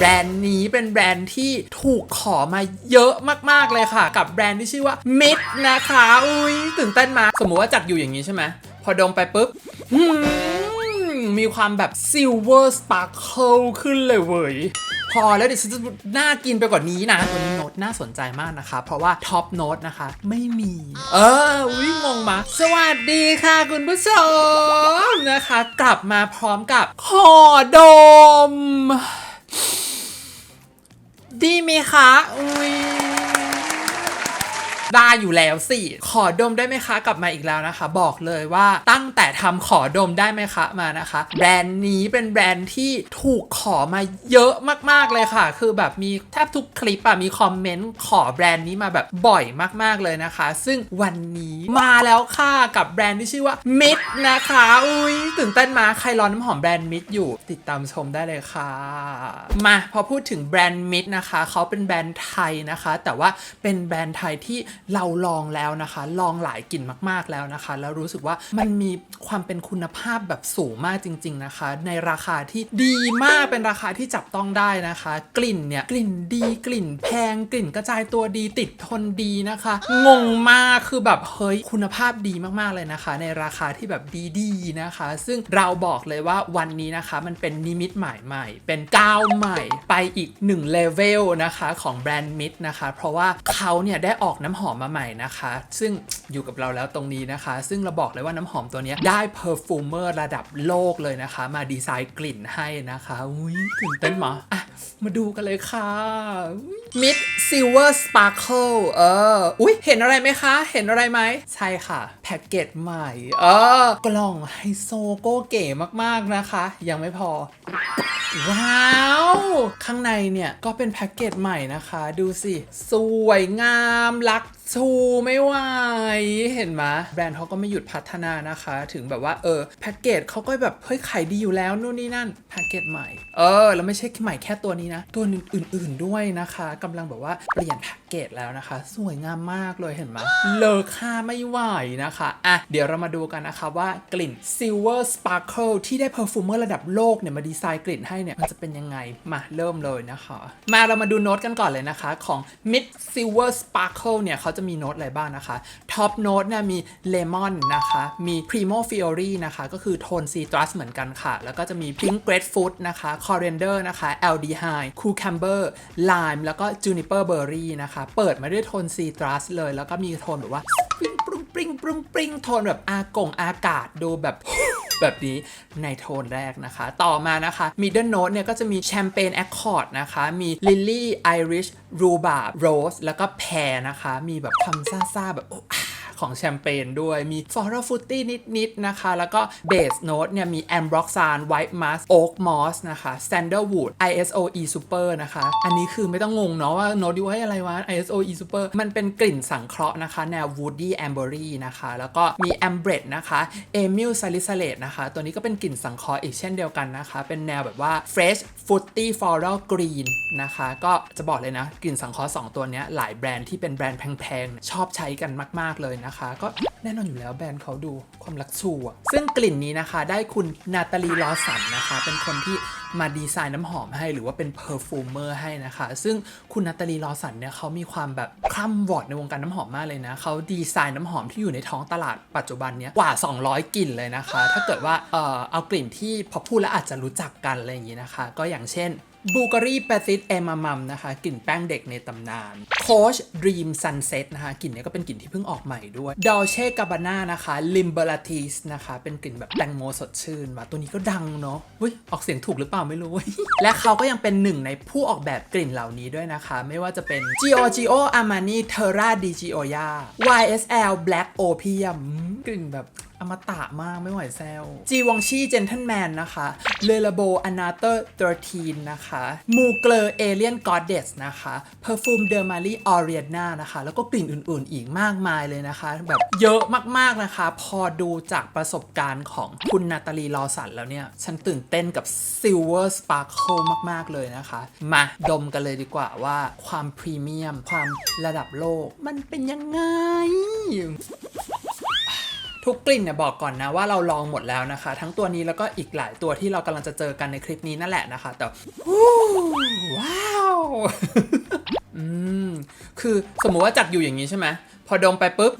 แบรนด์นี้เป็นแบรนด์ที่ถูกขอมาเยอะมากๆเลยค่ะ กับแบรนด์ที่ชื่อว่ามิดนะคะ อุ้ยตื่นเต้นมา สมมุติว่าจัดอยู่อย่างนี้ใช่ไหมพอดมไปปุ๊บมีความแบบซิลเวอร์สปาร์เคิลขึ้นเลยเว้ยพอแล้วเดี๋ยวฉันจะน่ากินไปกว่านี้นะตัวนี้โน้ตน่าสนใจมากนะคะ เพราะว่าท็อปโน้ตนะคะ ไม่มี เออวิงงมา สวัสดีค่ะคุณผู้ชมนะคะ กลับมาพร้อมกับขอดม ดีไหมคะ อุ้ย ได้อยู่แล้วสิ ขอดมได้ไหมคะ กลับมาอีกแล้วนะคะ บอกเลยว่าตั้งแต่ทำขอดมได้ไหมคะมานะคะ แบรนด์นี้เป็นแบรนด์ที่ถูกขอมาเยอะมากๆเลยค่ะ คือแบบมีแทบทุกคลิปอะมีคอมเมนต์ขอแบรนด์นี้มาแบบบ่อยมากๆเลยนะคะ ซึ่งวันนี้มาแล้วค่ะกับแบรนด์ที่ชื่อว่ามิดนะคะ อุ้ยตื่นเต้นมาใครรอน้ำหอมแบรนด์มิดอยู่ติดตามชมได้เลยค่ะ มาพอพูดถึงแบรนด์มิดนะคะเขาเป็นแบรนด์ไทยนะคะ แต่ว่าเป็นแบรนด์ไทยที่เราลองแล้วนะคะ ลองหลายกลิ่นมากๆแล้วนะคะ แล้วรู้สึกว่ามันมีความเป็นคุณภาพแบบสูงมากจริง ๆนะคะ ในราคาที่ดีมากเป็นราคาที่จับต้องได้นะคะ กลิ่นเนี่ยกลิ่นดีกลิ่นแพงกลิ่นกระจายตัวดีติดทนดีนะคะ งงมากคือแบบเฮ้ยคุณภาพดีมากๆเลยนะคะ ในราคาที่แบบดีๆนะคะ ซึ่งเราบอกเลยว่าวันนี้นะคะ มันเป็นนิมิตหมายใหม่ เป็นก้าวใหม่ไปอีก1เลเวลนะคะของแบรนด์มิดนะคะ เพราะว่าเขาเนี่ยได้ออกน้ำหอมอมมาใหม่นะคะ ซึ่งอยู่กับเราแล้วตรงนี้นะคะ ซึ่งเราบอกเลยว่าน้ำหอมตัวนี้ได้เพอร์ฟูเมอร์ระดับโลกเลยนะคะ มาดีไซน์กลิ่นให้นะคะอุ้ยตื่นเต้นหมออะมาดูกันเลยค่ะมิดซิลเวอร์สปาร์เคิลเออ อุ้ยเห็นอะไรไหมคะ เห็นอะไรไหม ใช่ค่ะ แพ็กเกจใหม่ เออ กล่องไฮโซโก้เก๋มากๆนะคะ ยังไม่พอ ว้าว ข้างในเนี่ย ก็เป็นแพ็กเกจใหม่นะคะ ดูสิ สวยงามลัก ชูไม่ไหวเห็นไหมแบรนด์เขาก็ไม่หยุดพัฒนานะคะ ถึงแบบว่าเออแพ็กเกจเขาก็แบบเฮ้ยขายดีอยู่แล้วนู่นนี่นั่นแพ็กเกจใหม่ เออ แล้วไม่ใช่ใหม่แค่ตัวนี้นะ ตัวอื่นๆด้วยนะคะกำลังแบบว่าเปลี่ยนแพ็กเกจแล้วนะคะ สวยงามมากเลยเห็นไหมเลอค่าไม่ไหวนะคะอะเดี๋ยวเรามาดูกันนะคะว่ากลิ่น Silver Sparkle ที่ได้เพอร์ฟูเมอร์ระดับโลกเนี่ยมาดีไซน์กลิ่นให้เนี่ยมันจะเป็นยังไงมาเริ่มเลยนะคะ มาเรามาดูโน้ตกันก่อนเลยนะคะของ Mid Silver Sparkle เนี่ยเขาจะมีโน้ตอะไรบ้างนะคะท็อปโน้ตเนี่ยมีเลมอนนะคะมี Primo Fiori นะคะก็คือโทนซีตรัสเหมือนกันค่ะ แล้วก็จะมี Pink Grapefruit นะคะ Coriander นะคะ Aldehyde Cucumber Lime แล้วก็ Juniper Berry นะคะเปิดมาด้วยโทนซีตรัสเลย แล้วก็มีโทนแบบว่าปริงปรุงปริงปรุงปริงโทนแบบอากงอากาศดูแบบ แบบนี้ในโทนแรกนะคะ ต่อมานะคะ middle note เนี่ยก็จะมีแชมเปญแอคคอร์ดนะคะ มี lily irish rhubarb rose แล้วก็แพรนะคะ มีแบบคำซ่าๆแบบ ของแชมเปญด้วยมี floral fruity นิด ๆ นะคะ แล้วก็ base note เนี่ยมี ambroxan white musk oak moss นะคะ sandalwood iso e super นะคะ อันนี้คือไม่ต้องงงเนาะว่าโน้ตดีว่าอะไรวะ iso e super มันเป็นกลิ่นสังเคราะห์นะคะ แนว woody ambery นะคะ แล้วก็มี amber นะคะ emil salicylate นะคะ ตัวนี้ก็เป็นกลิ่นสังเคราะห์อีกเช่นเดียวกันนะคะ เป็นแนวแบบว่า fresh fruity floral green นะคะ ก็จะบอกเลยนะ กลิ่นสังเคราะห์2ตัวนี้หลายแบรนด์ที่เป็นแบรนด์แพงๆ ชอบใช้กันมาก ๆ เลยนะคะ ก็แน่นอนอยู่แล้วแบรนด์เขาดูความรักชูอะซึ่งกลิ่นนี้นะคะได้คุณนาตาลีลอสันนะคะ เป็นคนที่ มาดีไซน์น้ำหอมให้หรือว่าเป็นเพอร์ฟูเมอร์ให้นะคะ ซึ่งคุณนัตาลีลอสันเนี่ยเขามีความแบบคล่ำวอดในวงการน้ำหอมมากเลยนะเขาดีไซน์น้ำหอมที่อยู่ในท้องตลาดปัจจุบันเนี้ยกว่า 200 กลิ่นเลยนะคะ ถ้าเกิดว่าเออเอากลิ่นที่พอพูดแล้วอาจจะรู้จักกันอะไรอย่างนี้นะคะ ก็อย่างเช่น บูการีแปซิตเอมามัมนะคะกลิ่นแป้งเด็กในตำนานโคชดรีมซันเซ็ตนะคะกลิ่นนี้ก็เป็นกลิ่นที่เพิ่งออกใหม่ด้วยดอลเช่กาบาน่านะคะลิมเบอร์ t ติสนะคะเป็นกลิ่นแบบแตงโมสดชื่นว่ะตัวนี้ก็ดังเนาะเฮ้ยออกเสียงถูกหรือเปล่าไม่รู้ และเขาก็ยังเป็นหนึ่งในผู้ออกแบบกลิ่นเหล่านี้ด้วยนะคะ ไม่ว่าจะเป็น Giorgio Armani Terra di Gioia YSL Black Opium อืมกลิ่นแบบ อมตะมากไม่ไหวแซวจีวองชีเจนทันแมนนะคะเลลโบอนาเตอร์13นะคะมูเกลเอเลียนกอดเดสนะคะเพอร์ฟูมเดอร์มารีออเรียนานะคะ แล้วก็กลิ่นอื่นๆ อีกมากมายเลยนะคะ แบบเยอะมากๆนะคะ พอดูจากประสบการณ์ของคุณนาตาลีลอสันแล้วเนี่ย ฉันตื่นเต้นกับ Silver Sparkle มากๆเลยนะคะ มาดมกันเลยดีกว่าว่าความพรีเมียม ความระดับโลก มันเป็นยังไง ทุกกลิ่นเนี่ยบอกก่อนนะว่าเราลองหมดแล้วนะคะ ทั้งตัวนี้แล้วก็อีกหลายตัวที่เรากำลังจะเจอกันในคลิปนี้นั่นแหละนะคะ แต่ว้อืมคือสมมุติว่าจัดอยู่อย่างนี้ใช่ไหมพอดมไปปุ๊บ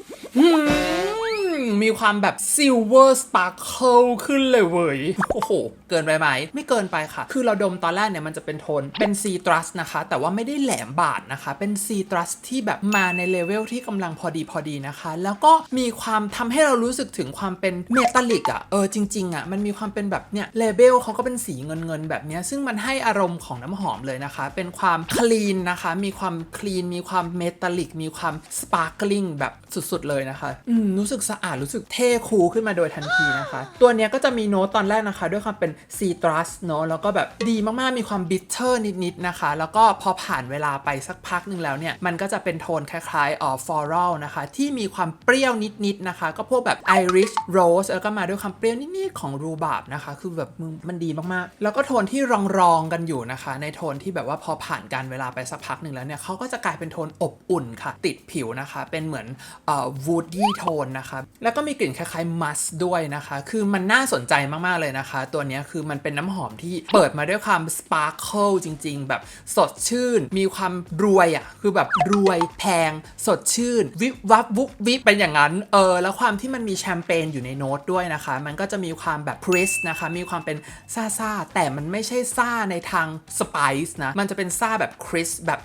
มีความแบบซิลเวอร์สปาร์เคิลขึ้นเลยเว้ย โอ้โห เกินไปไหม ไม่เกินไปค่ะ คือเราดมตอนแรกเนี่ยมันจะเป็นโทน เป็นซีตรัสนะคะ แต่ว่าไม่ได้แหลมบาดนะคะ เป็นซีตรัสที่แบบมาในเลเวลที่กำลังพอดีพอดีนะคะ แล้วก็มีความทำให้เรารู้สึกถึงความเป็นเมทัลลิกอะเออจริงๆอะมันมีความเป็นแบบเนี่ยเลเบลเขาก็เป็นสีเงินเงินแบบเนี้ยซึ่งมันให้อารมณ์ของน้ำหอมเลยนะคะ เป็นความคลีนนะคะ มีความคลีนมีความเมทัลลิกมีความสปาร์คลิงแบบสุดๆเลยนะคะ อืมรู้สึกสะอาดรู้สึกเท่คูลขึ้นมาโดยทันทีนะคะ ตัวเนี้ยก็จะมีโน้ตตอนแรกนะคะ ด้วยความเป็นซีตรัสเนาะแล้วก็แบบดีมากๆมีความบิทเทอร์นิดๆนะคะ แล้วก็พอผ่านเวลาไปสักพักหนึ่งแล้วเนี่ย มันก็จะเป็นโทนคล้ายๆออฟลอรัลนะคะ ที่มีความเปรี้ยวนิดๆนะคะ ก็พวกแบบไอริชโรสแล้วก็มาด้วยความเปรี้ยวนิดๆของรูบาบนะคะ คือแบบมันดีมากๆ แล้วก็โทนที่รองๆกันอยู่นะคะ ในโทนที่แบบว่าพอผ่านการเวลาไปสักพักหนึ่งแล้วเนี่ยเขาก็จะกลายเป็นโทนอบอุ่นค่ะ ติดผิวนะคะ เป็นเหมือนเอ่อวูดดี้โทนนะคะแล้วก็มีกลิ่นคล้ายๆมัสด้วยนะคะ คือมันน่าสนใจมากๆเลยนะคะ ตัวนี้คือมันเป็นน้ำหอมที่เปิดมาด้วยความสปาร์เคิลจริง ๆ แบบสดชื่น มีความรวยอะ คือแบบรวยแพง สดชื่น วิบวับวุบวิบเป็นอย่างนั้น เออ แล้วความที่มันมีแชมเปญอยู่ในโน้ตด้วยนะคะ มันก็จะมีความแบบพริสนะคะ มีความเป็นซ่าซ่าๆแต่มันไม่ใช่ซ่าในทางสไปซ์นะ มันจะเป็นซ่าแบบคริสแบบ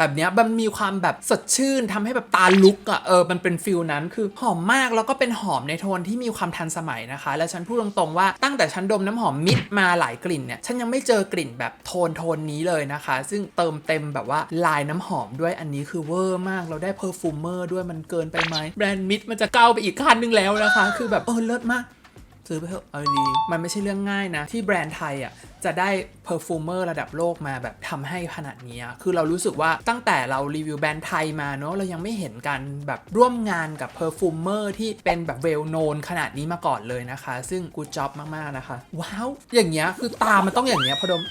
แบบเนี้ยมันมีความแบบสดชื่นทำให้แบบตาลุกอะ่ะเออมันเป็นฟิลนั้นคือหอมมากแล้วก็เป็นหอมในโทนที่มีความทันสมัยนะคะ แล้วฉันพูดตรงๆว่าตั้งแต่ฉันดมน้ำหอมมิดมาหลายกลิ่นเนี่ยฉันยังไม่เจอกลิ่นแบบโทนโทนนี้เลยนะคะ ซึ่งเติมเต็มแบบว่าลายน้ำหอมด้วยอันนี้คือเวอร์มากเราได้เพอร์ฟูมเมอร์ด้วยมันเกินไปไหมแบรนด์มิดมันจะก้าวไปอีกขั้นหนึงแล้วนะคะ คือแบบเออเลิศมาก ซื้อไปเถอะเอาดีมันไม่ใช่เรื่องง่ายนะ ที่แบรนด์ไทยอะจะได้เพอร์ฟูมเมอร์ระดับโลกมาแบบทำให้ขนาดนี้คือเรารู้สึกว่าตั้งแต่เรารีวิวแบรนด์ไทยมาเนอะเรายังไม่เห็นกันแบบร่วมงานกับเพอร์ฟูมเมอร์ที่เป็นแบบเวลโนนขนาดนี้มาก่อนเลยนะคะ ซึ่งกูจ็อบมากๆนะคะ ว้าว อย่างเงี้ยคือตามันต้องอย่างเงี้ยพอดม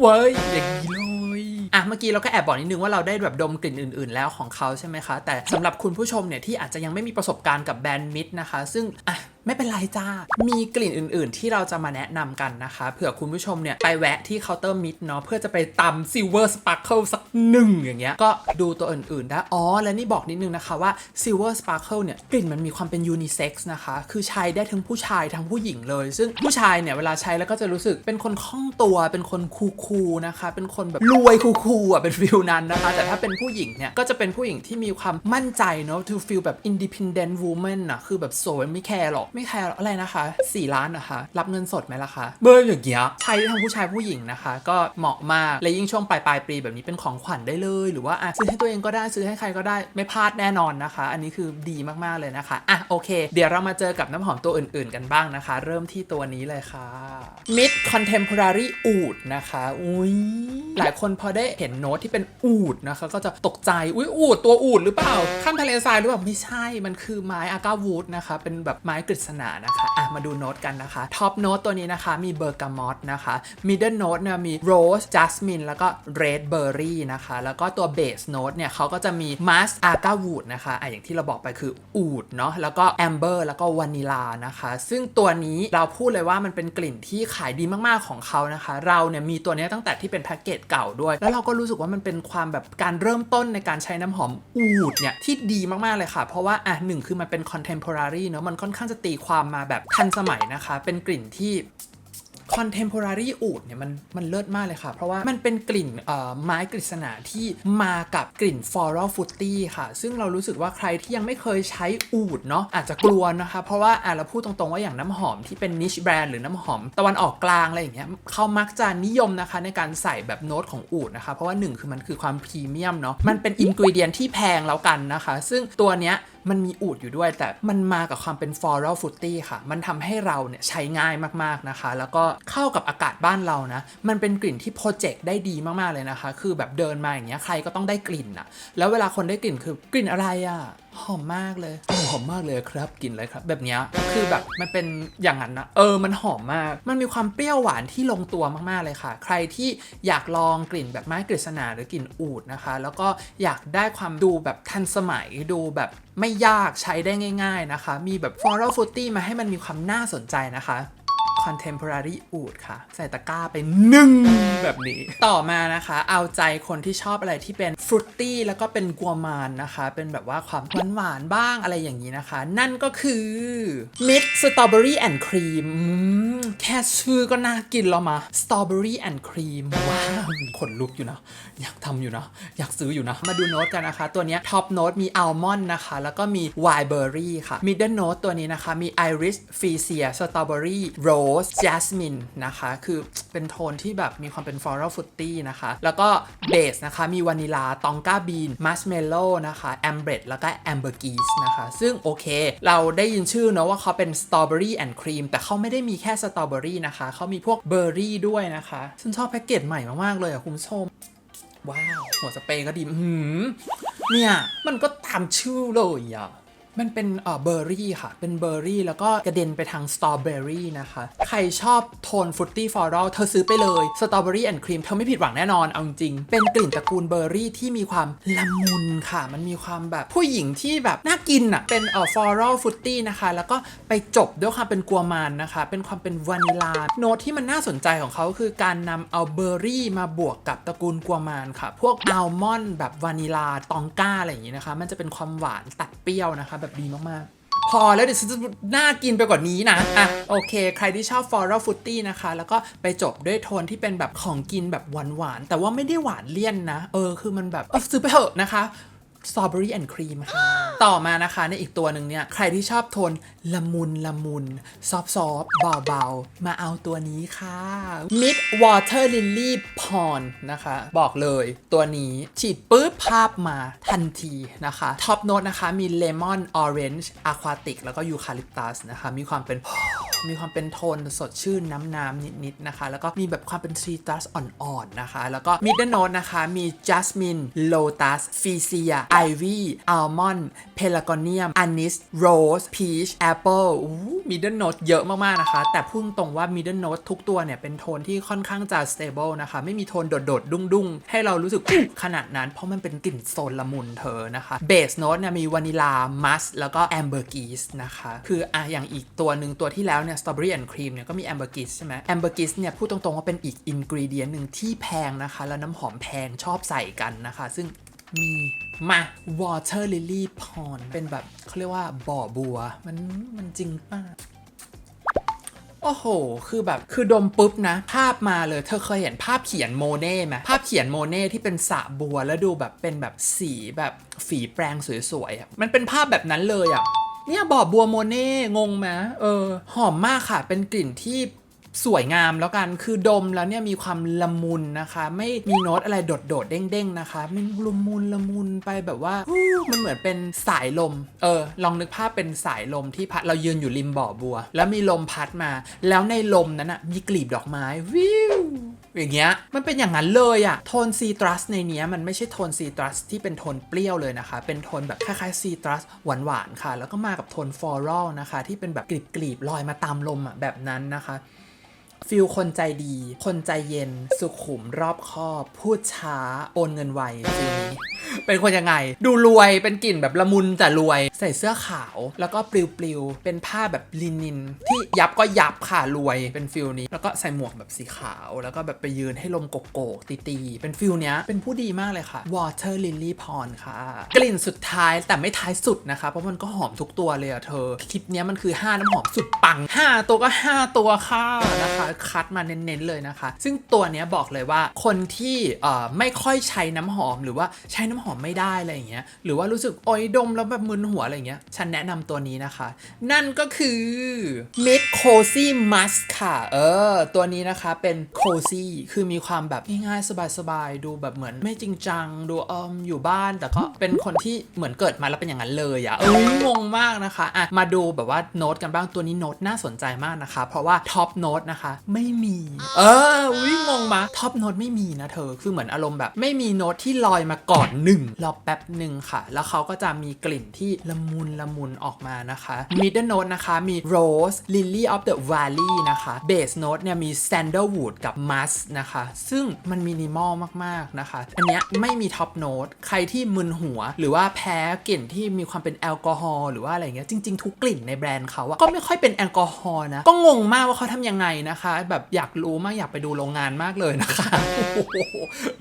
เว้ยอย่างนี้เลยอะเมื่อกี้เราก็แอบบอกนิดนึงว่าเราได้แบบดมกลิ่นอื่น ๆ แล้วของเขาใช่ไหมคะ แต่สำหรับคุณผู้ชมเนี่ยที่อาจจะยังไม่มีประสบการณ์กับแบรนด์มิดนะคะ ซึ่งอะ ไม่เป็นไรจ้า มีกลิ่นอื่น ๆ ที่เราจะมาแนะนำกันนะคะ เผื่อคุณผู้ชมเนี่ย ไปแวะที่เคาน์เตอร์มิดเนาะเพื่อจะไปตำซิลเวอร์สปาร์เคิลสักหนึ่งอย่างเงี้ย ก็ดูตัวอื่น ๆ ได้ อ๋อ และนี่บอกนิดนึงนะคะว่าซิลเวอร์สปาร์เคิลเนี่ย กลิ่นมันมีความเป็นยูนิเซ็กซ์นะคะ คือใช้ได้ทั้งผู้ชายทั้งผู้หญิงเลย ซึ่งผู้ชายเนี่ยเวลาใช้แล้วก็จะรู้สึกเป็นคนคล่องตัวเป็นคนคูลๆนะคะ เป็นคนแบบรวยคูลๆอะเป็นฟิลนั้นนะคะ แต่ถ้าเป็นผู้หญิงเนี่ยก็จะเป็นผู้หญิงที่มีความมั่นใจเนาะ to feel แบบ independent woman อะคือแบบโสดไม่แคร์หรอกไม่แคร์หรอกอะไรนะคะ 4 ล้านนะคะ รับเงินสดไหมล่ะคะ เบอร์อย่างเงี้ยใช้ได้ทั้งผู้ชายผู้หญิงนะคะ ก็เหมาะมาก และยิ่งช่วงปลายปลายๆปีแบบนี้เป็นของขวัญได้เลย หรือว่าอะซื้อให้ตัวเองก็ได้ซื้อให้ใครก็ได้ไม่พลาดแน่นอนนะคะ อันนี้คือดีมากๆเลยนะคะอะโอเค เดี๋ยวเรามาเจอกับน้ำหอมตัวอื่น ๆ กันบ้างนะคะ เริ่มที่ตัวนี้เลยค่ะ Mid Contemporary Oud นะคะอุ้ยหลายคนพอได้เห็นโน้ตที่เป็นอูดนะคะ ก็จะตกใจอุ้ยอูดตัวอูดหรือเปล่าข้ามทะเลทรายหรือเปล่าไม่ใช่มันคือไม้อากาวูดนะคะ เป็นแบบไม้กฤษณานะคะอะมาดูโน้ตกันนะคะท็อปโน้ตตัวนี้นะคะมีเบอร์กามอตนะคะมิดเดิลโน้ตเนี่ยมีโรสจัสมินแล้วก็เรดเบอร์รี่นะคะแล้วก็ตัวเบสโน้ตเนี่ยเขาก็จะมีมัสอากาวูดนะคะอะอย่างที่เราบอกไปคืออูดเนาะแล้วก็แอมเบอร์แล้วก็วานิลานะคะ ซึ่งตัวนี้เราพูดเลยว่ามันเป็นกลิ่นที่ขายดีมากๆของเขานะคะ เราเนี่ยมีตัวนี้ตั้งแต่ที่เป็นแพ็กเกจเก่าด้วย แล้วเราก็รู้สึกว่ามันเป็นความแบบการเริ่มต้นในการใช้น้ำหอมอูดเนี่ยที่ดีมากๆเลยค่ะ เพราะว่าอะหนึ่งคือมันเป็น contemporary เนอะมันค่อนข้างจะตีความมาแบบทันสมัยนะคะ เป็นกลิ่นที่ contemporary อูดเนี่ยมันมันเลิศมากเลยค่ะ เพราะว่ามันเป็นกลิ่นไม้กฤษณาที่มากับกลิ่น floral fruity ค่ะ ซึ่งเรารู้สึกว่าใครที่ยังไม่เคยใช้อูดเนาะอาจจะกลัวนะคะ เพราะว่าอะเราพูดตรงๆว่าอย่างน้ำหอมที่เป็น niche brand หรือน้ำหอมตะวันออกกลางอะไรอย่างเงี้ยเขามักจะนิยมนะคะในการใส่แบบโน้ตของอูดนะคะ เพราะว่าหนึ่งคือมันคือความพรีเมียมเนาะมันเป็นอินกิวเดียนที่แพงแล้วกันนะคะ ซึ่งตัวเนี้ย มันมีอูดอยู่ด้วย แต่มันมากับความเป็น floral fruity ค่ะ มันทำให้เราเนี่ยใช้ง่ายมากๆนะคะ แล้วก็เข้ากับอากาศบ้านเรานะ มันเป็นกลิ่นที่โปรเจกต์ได้ดีมากๆเลยนะคะ คือแบบเดินมาอย่างเงี้ยใครก็ต้องได้กลิ่นอะแล้วเวลาคนได้กลิ่นคือกลิ่นอะไรอะหอมมากเลย หอมมากเลยครับกลิ่นเลยครับ แบบเนี้ยคือแบบมันเป็นอย่างนั้นนะเออมันหอมมาก มันมีความเปรี้ยวหวานที่ลงตัวมากๆเลยค่ะ ใครที่อยากลองกลิ่นแบบไม้กฤษณาหรือกลิ่นอูดนะคะ แล้วก็อยากได้ความดูแบบทันสมัยดูแบบไม่ยากใช้ได้ง่าย ๆนะคะ มีแบบ floral fruity มาให้มันมีความน่าสนใจนะคะ contemporary oud ค่ะ ใส่ตะกร้าไปหนึ่งแบบนี้ ต่อมานะคะ เอาใจคนที่ชอบอะไรที่เป็นฟรุตตี้แล้วก็เป็นกัวมานนะคะ เป็นแบบว่าความหวานหวานๆบ้างอะไรอย่างนี้นะคะ นั่นก็คือ mid strawberry and cream อืมแค่ชื่อก็น่ากินแล้วมา strawberry and cream ว้าวขนลุกอยู่นะ อยากทำอยู่นะ อยากซื้ออยู่นะ มาดูโน้ตกันนะคะ ตัวนี้ท็อปโน้ตมีอัลมอนด์นะคะ แล้วก็มี wild berry ค่ะ middle note ตัวนี้นะคะ มี iris freesia strawberry rose jasmine นะคะ คือเป็นโทนที่แบบมีความเป็น floral fruity นะคะ แล้วก็เบสนะคะ มีวานิลา ตองกาบีน มัสเมลโล่นะคะ ambret แล้วก็ ambergris นะคะ ซึ่งโอเค เราได้ยินชื่อเนอะว่าเขาเป็น strawberry and cream แต่เขาไม่ได้มีแค่ strawberry นะคะ เขามีพวกเบอร์รี่ด้วยนะคะ ฉันชอบแพ็กเกจใหม่มากๆเลยอะคุณผู้ชมว้าว หัวสเปรย์ก็ดีหือเนี่ย มันก็ตามชื่อเลยอะ มันเป็นเบอร์รี่ค่ะ เป็นเบอร์รี่แล้วก็กระเด็นไปทางสตรอเบอร์รี่นะคะ ใครชอบโทนฟรุตตี้ฟลอรัลเธอซื้อไปเลยสตรอเบอรี่แอนด์ครีมเธอไม่ผิดหวังแน่นอน เอาจริง เป็นกลิ่นตระกูลเบอร์รี่ที่มีความละมุนค่ะ มันมีความแบบผู้หญิงที่แบบน่ากินอะ เป็นเอ่อฟลอรัลฟรุตตี้นะคะ แล้วก็ไปจบด้วยความเป็นกัวมานนะคะ เป็นความเป็นวานิลา โน้ตที่มันน่าสนใจของเขาคือการนำเอาเบอร์รี่มาบวกกับตระกูลกัวมานค่ะ พวกอัลมอนด์แบบวานิลาตองก้าอะไรอย่างนี้นะคะ มันจะเป็นความหวานตัดเปรี้ยวนะคะแบบดีมากๆ พอแล้วเดี๋ยวฉันจะน่ากินไปกว่านี้นะ อะ โอเค ใครที่ชอบ floral fruity นะคะ แล้วก็ไปจบด้วยโทนที่เป็นแบบของกินแบบหวานๆ แต่ว่าไม่ได้หวานเลี่ยนนะ เออ คือมันแบบเออซื้อไปเถอะนะคะ strawberry and cream ค่ะ ต่อมานะคะในอีกตัวหนึ่งเนี่ย ใครที่ชอบโทนละมุนละมุน ซอฟซอฟเบาๆ มาเอาตัวนี้ค่ะ mid water lily pond นะคะ บอกเลยตัวนี้ฉีดปุ๊บภาพมาทันทีนะคะ ท็อปโน้ตนะคะ มี lemon orange aquatic แล้วก็ eucalyptus นะคะ มีความเป็น มีความเป็นโทนสดชื่นน้ำน้ำนิดๆนะคะ แล้วก็มีแบบความเป็นซีตรัสอ่อนๆนะคะ แล้วก็มิดเดิลโน e นะคะ มีจัสมินโลตัสฟีเซียไอวี่อัลมอนด์เพลากอเนียมอานิสโรสพีชแอปเปิลมิดเดิลโน e เยอะมากๆนะคะ แต่พุ่งตรงว่ามิดเดิลโน e ทุกตัวเนี่ย เป็นโทนที่ค่อนข้างจะ stable นะคะ ไม่มีโทนโดดๆ ดุ้งๆ ให้เรารู้สึกขนาดนั้น เพราะมันเป็นกลิ่นโซนละมุนเธอนะคะเบสโน e เนี่ยมีวานิลามัสแล้วก็แอมเบอร์กีสนะคะคืออะอย่างอีกตัวหนึ่งตัวที่แล้วเนี่ยสตรอเบอรี่แอนด์ครีมเนี่ยก็มีแอมเบอร์กิสใช่ไหมแอมเบอร์กิสเนี่ยพูดตรงๆว่าเป็นอีกอินกรีเดียนหนึ่งที่แพงนะคะ แล้วน้ำหอมแพงชอบใส่กันนะคะ ซึ่งมีมา water lily pond เป็นแบบเขาเรียกว่าบ่อบัว มันมันจริงป่ะโอ้โห คือแบบ คือดมปุ๊บนะ ภาพมาเลย เธอเคยเห็นภาพเขียนโมเน่ไหมภาพเขียนโมเน่ที่เป็นสระบัวแล้วดูแบบเป็นแบบสีแบบฝีแปรงสวยๆ มันเป็นภาพแบบนั้นเลยอะ เนี่ยบอบบัวโมเน่งงไหมเออ หอมมากค่ะ เป็นกลิ่นที่สวยงามแล้วกัน คือดมแล้วเนี่ยมีความละมุนนะคะ ไม่มีโน้ตอะไรโดดๆ เด้งๆ นะคะ มันละมุนละมุนไปแบบว่า มันเหมือนเป็นสายลม เออ ลองนึกภาพเป็นสายลมที่พัดเรายืนอยู่ริมบ่อบัว แล้วมีลมพัดมา แล้วในลมนั้นอะมีกลีบดอกไม้วิว อย่างเงี้ยมันเป็นอย่างนั้นเลยอะโทนซีตรัสในเนี้ยมันไม่ใช่โทนซีตรัสที่เป็นโทนเปรี้ยวเลยนะคะ เป็นโทนแบบคล้ายๆซีตรัสหวานๆค่ะ แล้วก็มากับโทนฟลอรัลนะคะ ที่เป็นแบบกลีบๆลอยมาตามลมอะแบบนั้นนะคะ ฟิลคนใจดี คนใจเย็น สุขุมรอบคอบ พูดช้า โอนเงินไวฟิลนี้เป็นคนยังไง ดูรวยเป็นกลิ่นแบบละมุนแต่รวย ใส่เสื้อขาว แล้วก็ปลิวๆเป็นผ้าแบบลินิน ที่ยับก็ยับค่ะรวยเป็นฟิลนี้ แล้วก็ใส่หมวกแบบสีขาว แล้วก็แบบไปยืนให้ลมโกโกๆตีๆเป็นฟิลเนี้ยเป็นผู้ดีมากเลยค่ะ Water Lily Pond ค่ะ กลิ่นสุดท้ายแต่ไม่ท้ายสุดนะคะ เพราะมันก็หอมทุกตัวเลยอะเธอ คลิปเนี้ยมันคือ 5 น้ำหอมสุดปัง 5 ตัวก็ 5 ตัวค่ะนะคะคัดมาเน้นๆเลยนะคะ ซึ่งตัวเนี้ยบอกเลยว่าคนที่ไม่ค่อยใช้น้ำหอมหรือว่าใช้น้ำหอมไม่ได้อะไรอย่างเงี้ยหรือว่ารู้สึกโอยดมแล้วแบบมึนหัวอะไรอย่างเงี้ยฉันแนะนำตัวนี้นะคะ นั่นก็คือ Mid Cozy Musk ค่ะเออตัวนี้นะคะเป็น cozy คือมีความแบบง่ายๆ สบายๆ ดูแบบเหมือนไม่จริงจัง ดูอมอยู่บ้าน แต่ก็เป็นคนที่เหมือนเกิดมาแล้วเป็นอย่างนั้นเลยอะเอ้ยงงมากนะคะอะมาดูแบบว่าโน้ตกันบ้างตัวนี้โน้ตน่าสนใจมากนะคะ เพราะว่าท็อปโน้ตนะคะไม่มี เออวิ่งงงมาท็อปโน้ตไม่มีนะเธอ คือเหมือนอารมณ์แบบ ไม่มีโน้ตที่ลอยมาก่อนหนึ่งรอแป๊บหนึ่งค่ะ แล้วเขาก็จะมีกลิ่นที่ละมุนละมุนออกมานะคะมิดเดิลโน้ตนะคะมี Rose Lily of the Valley นะคะเบสโน้ตเนี่ยมี Sandalwood กับ Musk นะคะ ซึ่งมันมินิมอลมากๆนะคะ อันเนี้ยไม่มีท็อปโน้ตใครที่มึนหัว หรือว่าแพ้กลิ่นที่มีความเป็นแอลกอฮอล์หรือว่าอะไรเงี้ยจริง ๆ ทุกกลิ่นในแบรนด์เขาอะก็ไม่ค่อยเป็นแอลกอฮอล์นะก็งงมากว่าเขาทำยังไงนะคะแบบอยากรู้มากอยากไปดูโรงงานมากเลยนะคะ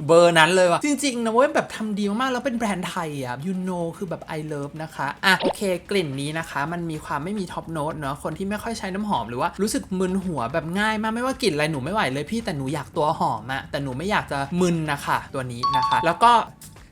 เบอร์นั้นเลยว่ะจริงๆนะเว้ยแบบทำดีมากๆแล้วเป็นแบรนด์ไทยอะยูโนคือแบบ I love นะคะอะโอเค กลิ่นนี้นะคะ มันมีความไม่มีท็อปโน้ตเนาะคนที่ไม่ค่อยใช้น้ำหอมหรือว่ารู้สึกมึนหัวแบบง่ายมากไม่ว่ากลิ่นอะไรหนูไม่ไหวเลยพี่แต่หนูอยากตัวหอมอะแต่หนูไม่อยากจะมึนนะคะตัวนี้นะคะ แล้วก็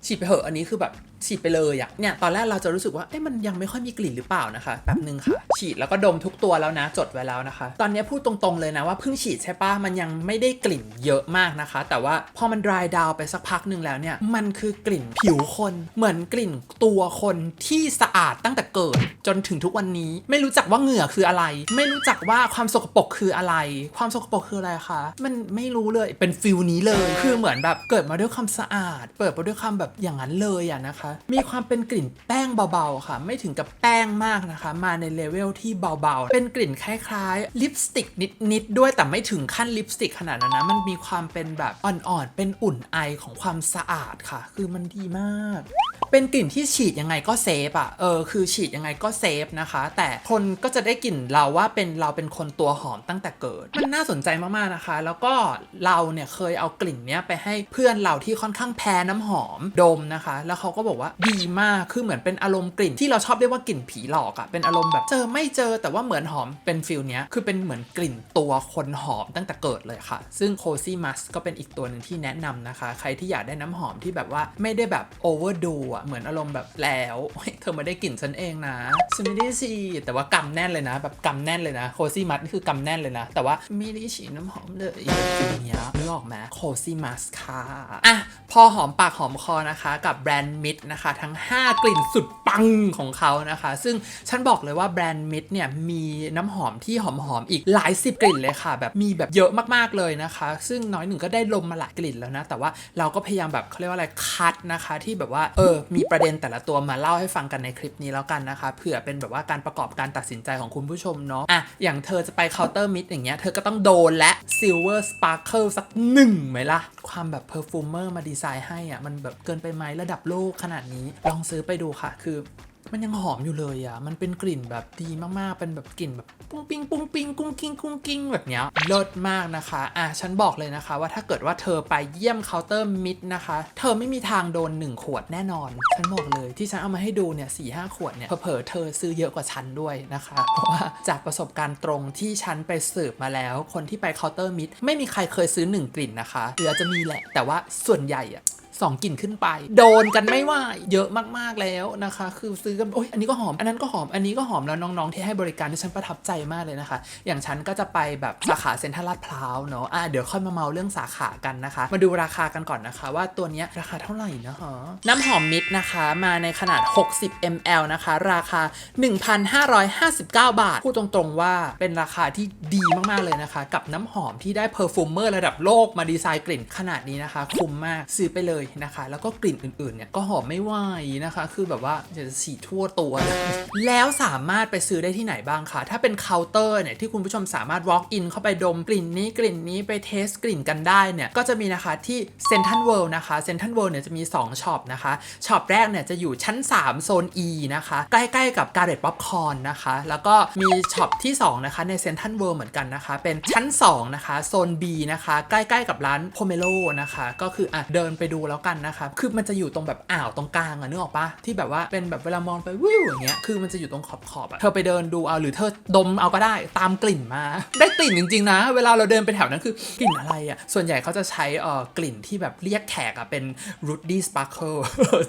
ฉีดไปเหอะอันนี้คือแบบ ฉีดไปเลยอะเนี่ยตอนแรกเราจะรู้สึกว่าเอ๊ะมันยังไม่ค่อยมีกลิ่นหรือเปล่านะคะแป๊บนึงค่ะ ฉีดแล้วก็ดมทุกตัวแล้วนะ จดไว้แล้วนะคะ ตอนนี้พูดตรงๆเลยนะว่าเพิ่งฉีดใช่ปะมันยังไม่ได้กลิ่นเยอะมากนะคะ แต่ว่าพอมัน dry down ไปสักพักหนึ่งแล้วเนี่ยมันคือกลิ่นผิวคนเหมือนกลิ่นตัวคนที่สะอาดตั้งแต่เกิดจนถึงทุกวันนี้ไม่รู้จักว่าเหงื่อคืออะไร ไม่รู้จักว่าความสกปรกคืออะไร ความสกปรกคืออะไรคะมันไม่รู้เลยเป็นฟิลนี้เลย คือเหมือนแบบเกิดมาด้วยความสะอาด เปิดมาด้วยความแบบอย่างนั้นเลยอะนะคะมีความเป็นกลิ่นแป้งเบาๆค่ะ ไม่ถึงกับแป้งมากนะคะ มาในเลเวลที่เบาๆ เป็นกลิ่นคล้ายๆลิปสติกนิดๆด้วยแต่ไม่ถึงขั้นลิปสติกขนาดนั้นนะมันมีความเป็นแบบอ่อนๆเป็นอุ่นไอของความสะอาดค่ะ คือมันดีมาก เป็นกลิ่นที่ฉีดยังไงก็เซฟอะเออคือฉีดยังไงก็เซฟนะคะ แต่คนก็จะได้กลิ่นเราว่าเป็นเราเป็นคนตัวหอมตั้งแต่เกิด มันน่าสนใจมากๆนะคะ แล้วก็เราเนี่ยเคยเอากลิ่นเนี้ยไปให้เพื่อนเราที่ค่อนข้างแพ้น้ำหอมดมนะคะ แล้วเขาก็บอกว่าดีมากคือเหมือนเป็นอารมณ์กลิ่นที่เราชอบเรียกว่ากลิ่นผีหลอกอะเป็นอารมณ์แบบเจอไม่เจอแต่ว่าเหมือนหอมเป็นฟิลเนี้ยคือเป็นเหมือนกลิ่นตัวคนหอมตั้งแต่เกิดเลยค่ะ ซึ่ง Cozy Musk ก็เป็นอีกตัวหนึ่งที่แนะนำนะคะ ใครที่อยากได้น้ำหอมที่แบบว่าไม่ได้แบบโอเวอร์ดูอะเหมือนอารมณ์แบบแล้วเธอไม่ได้กลิ่นฉันเองนะฉันไม่ได้ฉีดแต่ว่ากำแน่นเลยนะ แบบกำแน่นเลยนะ Cozy Musk นี่คือกำแน่นเลยนะ แต่ว่าไม่ได้ฉีดน้ำหอมเลยอย่างเงี้ยนึกออกไหม Cozy Musk ค่ะอะพอหอมปากหอมคอนะคะกับแบรนด์มิดนะคะทั้ง 5 กลิ่นสุดปังของเขานะคะ ซึ่งฉันบอกเลยว่าแบรนด์มิดเนี่ยมีน้ำหอมที่หอมๆอีกหลายสิบกลิ่นเลยค่ะ แบบมีแบบเยอะมากๆเลยนะคะ ซึ่งน้อยหนึ่งก็ได้ลมมาหลายกลิ่นแล้วนะ แต่ว่าเราก็พยายามแบบเขาเรียกว่าอะไรคัดนะคะที่แบบว่าเออมีประเด็นแต่ละตัวมาเล่าให้ฟังกันในคลิปนี้แล้วกันนะคะเผื่อเป็นแบบว่าการประกอบการตัดสินใจของคุณผู้ชมเนาะอะอย่างเธอจะไปเคาน์เตอร์มิดอย่างเงี้ยเธอก็ต้องโดนและซิลเวอร์สปาร์เคิลสักหนึ่งไหมล่ะ ความแบบเพอร์ฟูมเมอร์มาดีไซน์ให้อะมันแบบเกินไปไหมระดับโลกขนาดนี้ลองซื้อไปดูค่ะ คือ มันยังหอมอยู่เลยอะ มันเป็นกลิ่นแบบดีมากๆ เป็นแบบกลิ่นแบบปุ้งปิ้งปุ้งปิ้งกุ้งกิ้งกุ้งกิ้งแบบเนี้ยเลิศมากนะคะ อะฉันบอกเลยนะคะ ว่าถ้าเกิดว่าเธอไปเยี่ยมเคาน์เตอร์มิดนะคะ เธอไม่มีทางโดน 1 ขวดแน่นอน ฉันบอกเลยที่ฉันเอามาให้ดูเนี่ยสี่ห้าขวดเนี่ยเผลอเธอซื้อเยอะกว่าฉันด้วยนะคะ เพราะว่าจากประสบการณ์ตรงที่ฉันไปสืบมาแล้ว คนที่ไปเคาน์เตอร์มิดไม่มีใครเคยซื้อ 1 กลิ่นนะคะหรือจจะมีแหละ แต่ว่าส่วนใหญ่อะ สองกลิ่นขึ้นไป โดนกันไม่ว่าเยอะมากๆแล้วนะคะ คือซื้อกันโอ้ยอันนี้ก็หอมอันนั้นก็หอมอันนี้ก็หอมแล้วน้องๆที่ให้บริการที่ฉันประทับใจมากเลยนะคะ อย่างฉันก็จะไปแบบสาขาเซ็นทรัลลาดพร้าวเนาะอะเดี๋ยวค่อยมาเมาเรื่องสาขากันนะคะ มาดูราคากันก่อนนะคะ ว่าตัวนี้ราคาเท่าไหร่นะฮะน้ำหอมมิดนะคะมาในขนาด 60 ml นะคะ ราคา 1,559 บาท พูดตรงๆว่าเป็นราคาที่ดีมากๆเลยนะคะ กับน้ำหอมที่ได้เพอร์ฟูมเมอร์ระดับโลกมาดีไซน์กลิ่นขนาดนี้นะคะ คุ้มมากซื้อไปเลยนะคะ แล้วก็กลิ่นอื่นๆเนี่ยก็หอมไม่ไหวนะคะ คือแบบว่าจะฉีดทั่วตัวเลยแล้วสามารถไปซื้อได้ที่ไหนบ้างคะถ้าเป็นเคาน์เตอร์เนี่ยที่คุณผู้ชมสามารถ walk in เข้าไปดมกลิ่นนี้กลิ่นนี้ไปเทสกลิ่นกันได้เนี่ยก็จะมีนะคะที่เซนทันเวิลด์นะคะเซนทันเวิลด์เนี่ยจะมี 2ช็อปนะคะช็อปแรกเนี่ยจะอยู่ชั้น 3 โซน E นะคะ ใกล้ๆกับการ์เรตป๊อปคอนนะคะ แล้วก็มีช็อปที่ 2 นะคะ ในเซนทันเวิลด์เหมือนกันนะคะ เป็นชั้น 2 นะคะ โซน B นะคะ ใกล้ๆกับร้านโพเมโลนะคะ ก็คืออะเดินไปดูแล้วกันนะคะคือมันจะอยู่ตรงแบบอ่าวตรงกลางอะนึกออกปะที่แบบว่าเป็นแบบเวลามองไปวิวอย่างเงี้ย คือมันจะอยู่ตรงขอบขอบอะเธอไปเดินดูเอาหรือเธอดมเอาก็ได้ตามกลิ่นมา ได้กลิ่นจริงๆนะ เวลาเราเดินไปแถวนั้นคือกลิ่นอะไรอะส่วนใหญ่เขาจะใช้เอ่อกลิ่นที่แบบเรียกแขกอะเป็น Rudy Sparkle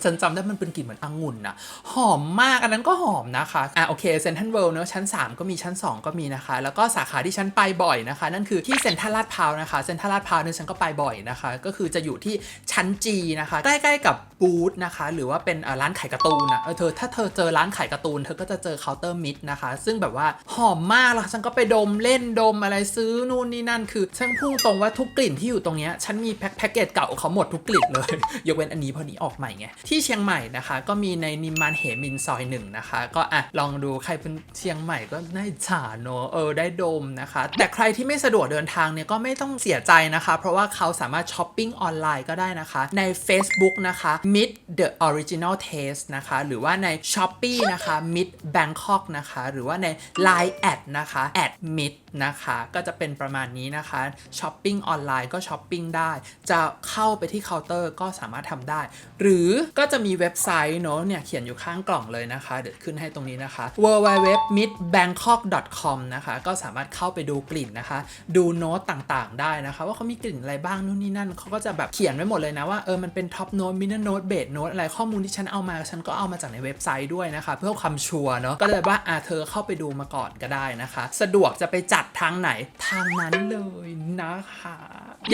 ฉันจำได้มันเป็นกลิ่นเหมือนองุ่นอะหอมมากอันนั้นก็หอมนะคะอะโอเคเซนทันเวิลด์เนอะชั้น 3 ก็มีชั้น 2 ก็มีนะคะ แล้วก็สาขาที่ฉันไปบ่อยนะคะ นั่นคือที่เซ็นทรัลลาดพร้าวนะคะเซ็นทรัลลาดพร้าวเนี่ยฉันก็ไปบ่อยนะคะ ก็คือจะอยู่ที่ชั้น G จีนะคะ ใกล้ๆกับบูธนะคะ หรือว่าเป็นร้านขายการ์ตูนอะเออเธอถ้าเธอเจอร้านขายการ์ตูน เธอก็จะเจอเคาน์เตอร์มิดนะคะ ซึ่งแบบว่าหอมมากแล้วฉันก็ไปดมเล่นดมอะไรซื้อนู่นนี่นั่นคือฉันพุ่งตรงว่าทุกกลิ่นที่อยู่ตรงนี้ฉันมีแพ็คแพ็กเกจเก่าเขาหมดทุกกลิ่นเลย ยกเว้นอันนี้พอนี้ออกใหม่ไงที่เชียงใหม่นะคะ ก็มีในนิมมานเหมินซอยหนึ่งนะคะ ก็อะลองดูใครเป็นเชียงใหม่ก็น่าอิจฉาเนอะเออได้ดมนะคะ แต่ใครที่ไม่สะดวกเดินทางเนี่ยก็ไม่ต้องเสียใจนะคะ เพราะว่าเขาสามารถช้อปปิ้งออนไลน์ก็ได้นะคะในใน Facebook นะคะ Meet the Original Taste นะคะ หรือว่าใน Shopee นะคะ Meet Bangkok นะคะ หรือว่าใน Line แอดนะคะ at Meet นะคะก็จะเป็นประมาณนี้นะคะช้อปปิ้งออนไลน์ก็ช้อปปิ้งได้ จะเข้าไปที่เคาน์เตอร์ก็สามารถทำได้ หรือก็จะมีเว็บไซต์เนอะเนี่ยเขียนอยู่ข้างกล่องเลยนะคะ เดี๋ยวขึ้นให้ตรงนี้นะคะ w w w m i t b a n g k o k c o m นะคะก็สามารถเข้าไปดูกลิ่นนะคะ ดูโน้ตต่างๆ ได้นะคะ ว่าเขามีกลิ่นอะไรบ้างนู่นนี่นั่นเขาก็จะแบบเขียนไว้หมดเลยนะว่าเออมันเป็นท็อปโน้ตมินเนอร์โน้ตเบสโน้ตอะไรข้อมูลที่ฉันเอามาฉันก็เอามาจากในเว็บไซต์ด้วยนะคะ เพื่อความชัวร์เนาะก็เลยว่าอะเธอเข้าไปดูมาก่อนก็ได้นะคะ สะดวกจะไปจัดทางไหน ทางนั้นเลยนะคะ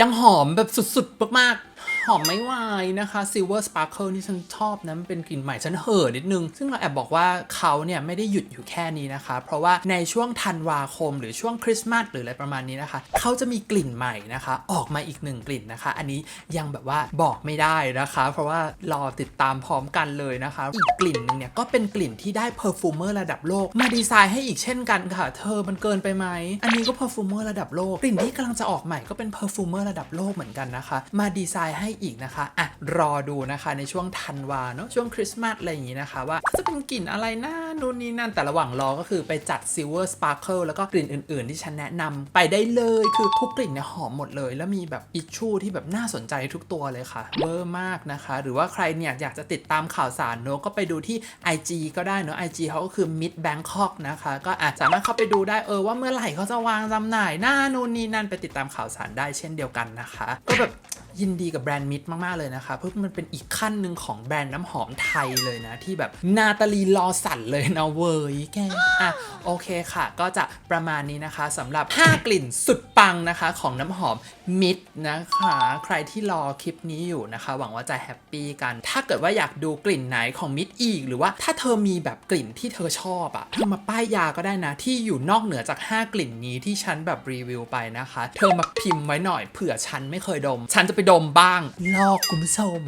ยังหอมแบบสุดๆมากๆห อมไม่ไหวนะคะ Silver Sparkle นี่ฉันชอบนะมันเป็นกลิ่นใหม่ฉันเห่อนิดนึง ซึ่งเราแอบบอกว่าเขาเนี่ยไม่ได้หยุดอยู่แค่นี้นะคะ เพราะว่าในช่วงธันวาคม หรือช่วงคริสต์มาสหรืออะไรประมาณนี้นะคะ เขาจะมีกลิ่นใหม่นะคะ ออกมาอีกหนึ่งกลิ่นนะคะ อันนี้ยังแบบว่าบอกไม่ได้นะคะ เพราะว่ารอติดตามพร้อมกันเลยนะคะ อีกกลิ่นหนึงเนี่ยก็เป็นกลิ่นที่ได้เพอร์ฟูเมอร์ระดับโลก มาดีไซน์ให้อีกเช่นกันค่ะ เธอมันเกินไปไหมอันนี้ก็เพอร์ฟูเมอร์ระดับโลกกลิ่นที่กำลังจะออกใหม่ก็เป็นเพอร์ฟูเมอร์ระดับโลกเหมือนกันนะคะ มาดีไซน์ให้อีกนะคะอะรอดูนะคะในช่วงธันวาเนาะช่วงคริสต์มาสอะไรอย่างนี้นะคะว่าจะเป็นกลิ่นอะไรนะนู่นนี่นั่นแต่ระหว่างรอก็คือไปจัด Silver Sparkle แล้วก็กลิ่นอื่น ๆ ที่ฉันแนะนำไปได้เลยคือทุกกลิ่นเนี่ยหอมหมดเลย แล้วมีแบบอิชชูที่แบบน่าสนใจทุกตัวเลยค่ะเวอร์มากนะคะ หรือว่าใครเนี่ยอยากจะติดตามข่าวสารเนอะก็ไปดูที่ IG ก็ได้เนอะ IG เขาก็คือ Mid Bangkok นะคะ ก็อาจสามารถเข้าไปดูได้เออว่าเมื่อไหร่เขาจะวางจำหน่ายหน้านู่นนี่นั่นไปติดตามข่าวสารได้เช่นเดียวกันนะคะ ก็แบบ ยินดีกับแบรนด์มิดมาก ๆ เลยนะคะ เพราะมันเป็นอีกขั้นหนึ่งของแบรนด์น้ำหอมไทยเลยนะ ที่แบบนาตาลีลอสันเลยนะเว้ยแกอะโอเคค่ะ ก็จะประมาณนี้นะคะสำหรับ 5 กลิ่นสุดปังนะคะ ของน้ำหอม มิดนะคะ ใครที่รอคลิปนี้อยู่นะคะ หวังว่าจะแฮปปี้กัน ถ้าเกิดว่าอยากดูกลิ่นไหนของมิดอีก หรือว่าถ้าเธอมีแบบกลิ่นที่เธอชอบอะเธอมาป้ายยาก็ได้นะ ที่อยู่นอกเหนือจาก 5 กลิ่นนี้ที่ฉันแบบรีวิวไปนะคะ เธอมาพิมพ์ไว้หน่อยเผื่อฉันไม่เคยดม ฉันจะไปดมบ้างลอกคุณผู้ชม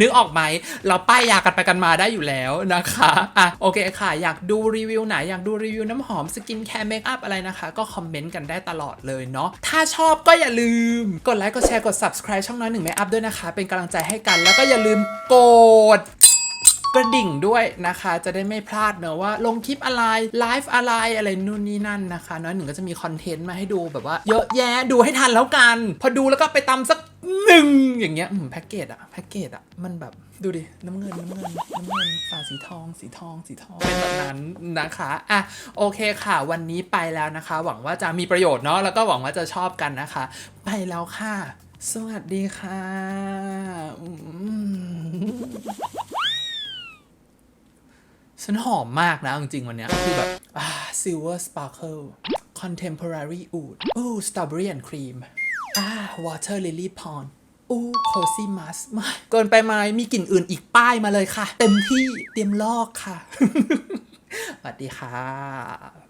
นึกออกไหมเราป้ายยากันไปกันมาได้อยู่แล้วนะคะอะโอเคค่ะ อยากดูรีวิวไหนอยากดูรีวิวน้ำหอมสกินแคร์เมคอัพอะไรนะคะ ก็คอมเมนต์กันได้ตลอดเลยเนาะถ้าชอบก็อย่าลืมกดไลค์ กดแชร์ กด subscribe ช่องน้อยหนึ่งไม่อัพด้วยนะคะ เป็นกำลังใจให้กัน แล้วก็อย่าลืมกดกระดิ่งด้วยนะคะ จะได้ไม่พลาดเนอะว่าลงคลิปอะไร ไลฟ์อะไรอะไรนู่นนี่นั่นนะคะน้อยหนึ่งก็จะมีคอนเทนต์มาให้ดูแบบว่า เยอะแยะดูให้ทันแล้วกัน พอดูแล้วก็ไปตำสัก หนึ่งอย่างเงี้ยแพ็กเกจอะแพ็กเกจอะมันแบบดูดิ น้ำเงิน น้ำเงิน น้ำเงินฝาสีทอง สีทอง สีทอง เป็นแบบนั้นนะคะอะโอเคค่ะ วันนี้ไปแล้วนะคะ หวังว่าจะมีประโยชน์เนาะแล้วก็หวังว่าจะชอบกันนะคะ ไปแล้วค่ะ สวัสดีค่ะฉันหอมมากนะจริงๆวันเนี้ยคือแบบ silver sparkle contemporary oud อู้ strawberry and cream อ่า water lily pond อู้ cozy m u s มาเกินไปไหมมีกลิ่นอื่นอีกป้ายมาเลยค่ะ เต็มที่เตรียมลอกค่ะ สวัสดีค่ะ